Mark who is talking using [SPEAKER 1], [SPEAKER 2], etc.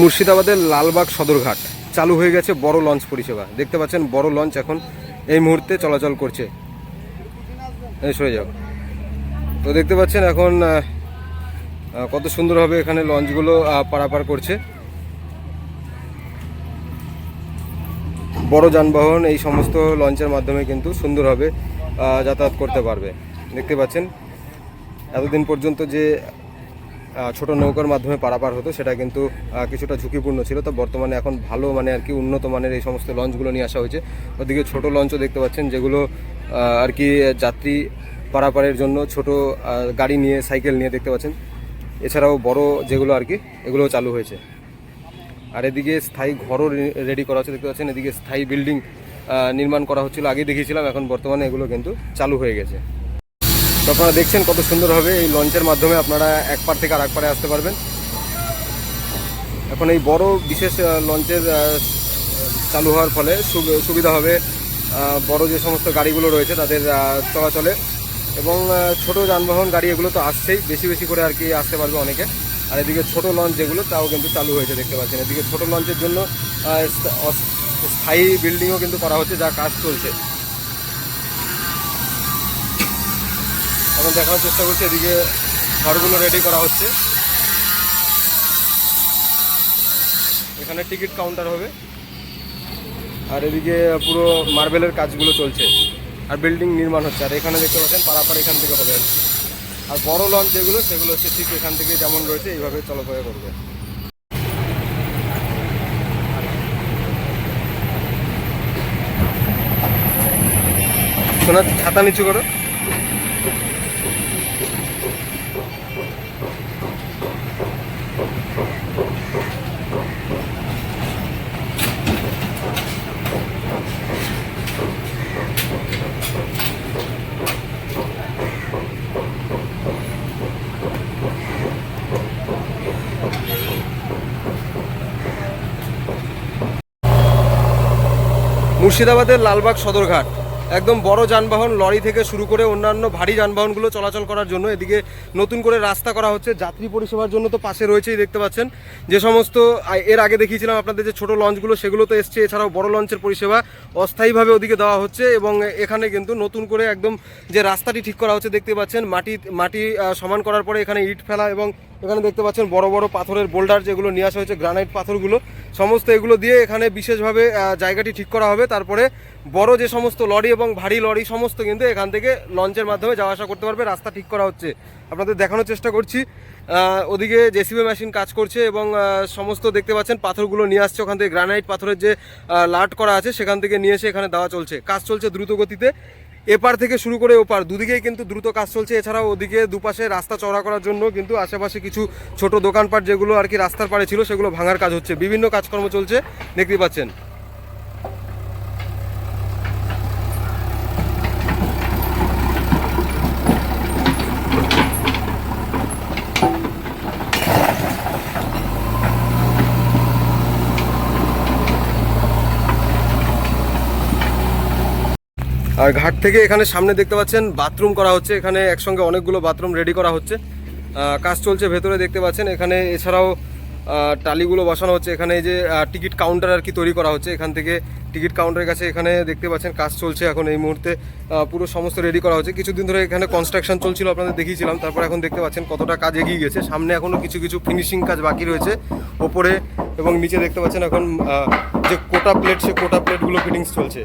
[SPEAKER 1] মুর্শিদাবাদের লালবাগ সদরঘাট চালু হয়ে গেছে বড় লঞ্চ পরিষেবা। দেখতে পাচ্ছেন, বড় লঞ্চ এখন এই মুহূর্তে চলাচল করছে। সরে যাও। তো দেখতে পাচ্ছেন এখন কত সুন্দরভাবে এখানে লঞ্চগুলো পারাপার করছে। বড় যানবাহন এই সমস্ত লঞ্চের মাধ্যমে কিন্তু সুন্দরভাবে যাতায়াত করতে পারবে। দেখতে পাচ্ছেন, এতদিন পর্যন্ত যে ছোট নৌকার মাধ্যমে পারাপার হতো, সেটা কিন্তু কিছুটা ঝুঁকিপূর্ণ ছিল। তো বর্তমানে এখন ভালো মানে আর কি উন্নত মানের এই সমস্ত লঞ্চগুলো নিয়ে আসা হয়েছে। ওদিকে ছোট লঞ্চও দেখতে পাচ্ছেন, যেগুলো আর কি যাত্রী পারাপারের জন্য ছোট গাড়ি নিয়ে, সাইকেল নিয়ে দেখতে পাচ্ছেন। এছাড়াও বড় যেগুলো আর কি, এগুলোও চালু হয়েছে। আর এদিকে স্থায়ী ঘরও রেডি করা হচ্ছে, দেখতে পাচ্ছেন। এদিকে স্থায়ী বিল্ডিং নির্মাণ করা হচ্ছিল, আগে দেখিয়েছিলাম, এখন বর্তমানে এগুলো কিন্তু চালু হয়ে গেছে। তো আপনারা দেখছেন কত সুন্দরভাবে এই লঞ্চের মাধ্যমে আপনারা এক পার থেকে আর এক পারে আসতে পারবেন। এখন এই বড় বিশেষ লঞ্চের চালু হওয়ার ফলে সুবিধা হবে বড় যে সমস্ত গাড়িগুলো রয়েছে তাদের চলাচলে। এবং ছোট যানবাহন গাড়ি এগুলো তো আসছেই, বেশি বেশি করে আর কি আসতে পারবে অনেকে। আর এদিকে ছোট লঞ্চ যেগুলো, তাও কিন্তু চালু হয়েছে, দেখতে পাচ্ছেন। এদিকে ছোট লঞ্চের জন্য স্থায়ী বিল্ডিংও কিন্তু করা হচ্ছে, যা কাজ চলছে। এখন দেখানোর চেষ্টা করছি, এদিকে ঘরগুলো রেডি করা হচ্ছে। এখানে টিকিট কাউন্টার হবে। আর এদিকে পুরো মার্বেলের কাজগুলো চলছে। আর বিল্ডিং নির্মাণ হচ্ছে। আর এখানে দেখতে পাচ্ছেন, পারাপার এখান থেকে হবে আর বড় লঞ্চ যেগুলো, সেগুলো হচ্ছে ঠিক এখান থেকে যেমন রয়েছে, এইভাবে চলাফেরা করবে। শোনা ছাতা নিচু করো। মুর্শিদাবাদের লালবাগ সদরঘাট। একদম বড় যানবাহন, লরি থেকে শুরু করে অন্যান্য ভারী যানবাহনগুলো চলাচল করার জন্য এদিকে নতুন করে রাস্তা করা হচ্ছে। যাত্রী পরিষেবার জন্য তো পাশে রয়েছেই, দেখতে পাচ্ছেন। যে সমস্ত এর আগে দেখিয়েছিলাম আপনাদের যে ছোট লঞ্চগুলো, সেগুলো তো এসছে। এছাড়াও বড় লঞ্চের পরিষেবা অস্থায়ীভাবে ওদিকে দেওয়া হচ্ছে এবং এখানে কিন্তু নতুন করে একদম যে রাস্তাটি ঠিক করা হচ্ছে, দেখতে পাচ্ছেন। মাটি মাটি সমান করার পরে এখানে ইট ফেলা এবং এখানে দেখতে পাচ্ছেন বড় বড় পাথরের বোল্ডার যেগুলো নিয়ে আসা হয়েছে গ্রানাইট পাথরগুলো। সমস্ত এগুলো দিয়ে এখানে বিশেষভাবে জায়গাটি ঠিক করা হবে। তারপরে বড় যে সমস্ত লরি এবং ভারী লরি, সমস্ত কিন্তু এখান থেকে লঞ্চের মাধ্যমে যাওয়া আসা করতে পারবে। রাস্তা ঠিক করা হচ্ছে। আপনাদের দেখানোর চেষ্টা করছি। ওদিকে জেসিবি মেশিন কাজ করছে এবং সমস্ত দেখতে পাচ্ছেন পাথরগুলো নিয়ে আসছে। ওখান থেকে গ্রানাইট পাথরের যে লাট করা আছে, সেখান থেকে নিয়ে এসে এখানে দেওয়া চলছে। কাজ চলছে দ্রুত গতিতে এপার থেকে শুরু করে ওপার, দুদিকেই কিন্তু দ্রুত কাজ চলছে। এছাড়াও ওদিকে দুপাশে রাস্তা চড়া করার জন্য কিন্তু আশেপাশে কিছু ছোট দোকানপাট যেগুলো আর কি রাস্তার পাড়ে ছিল, সেগুলো ভাঙার কাজ হচ্ছে। বিভিন্ন কাজকর্ম চলছে দেখতে পাচ্ছেন। আর ঘাট থেকে এখানে সামনে দেখতে পাচ্ছেন বাথরুম করা হচ্ছে। এখানে একসঙ্গে অনেকগুলো বাথরুম রেডি করা হচ্ছে। কাজ চলছে, ভেতরে দেখতে পাচ্ছেন। এখানে এছাড়াও টালিগুলো বসানো হচ্ছে। এখানে যে টিকিট কাউন্টার আর কি তৈরি করা হচ্ছে। এখান থেকে টিকিট কাউন্টারের কাছে এখানে দেখতে পাচ্ছেন কাজ চলছে এখন এই মুহূর্তে। পুরো সমস্ত রেডি করা হচ্ছে। কিছুদিন ধরে এখানে কনস্ট্রাকশন চলছিল, আপনাদের দেখিয়েছিলাম। তারপর এখন দেখতে পাচ্ছেন কতটা কাজ এগিয়ে গেছে। সামনে এখনও কিছু কিছু ফিনিশিং কাজ বাকি রয়েছে ওপরে এবং নিচে দেখতে পাচ্ছেন এখন যে কোটা প্লেট সে কোটা প্লেটগুলো ফিটিংস চলছে।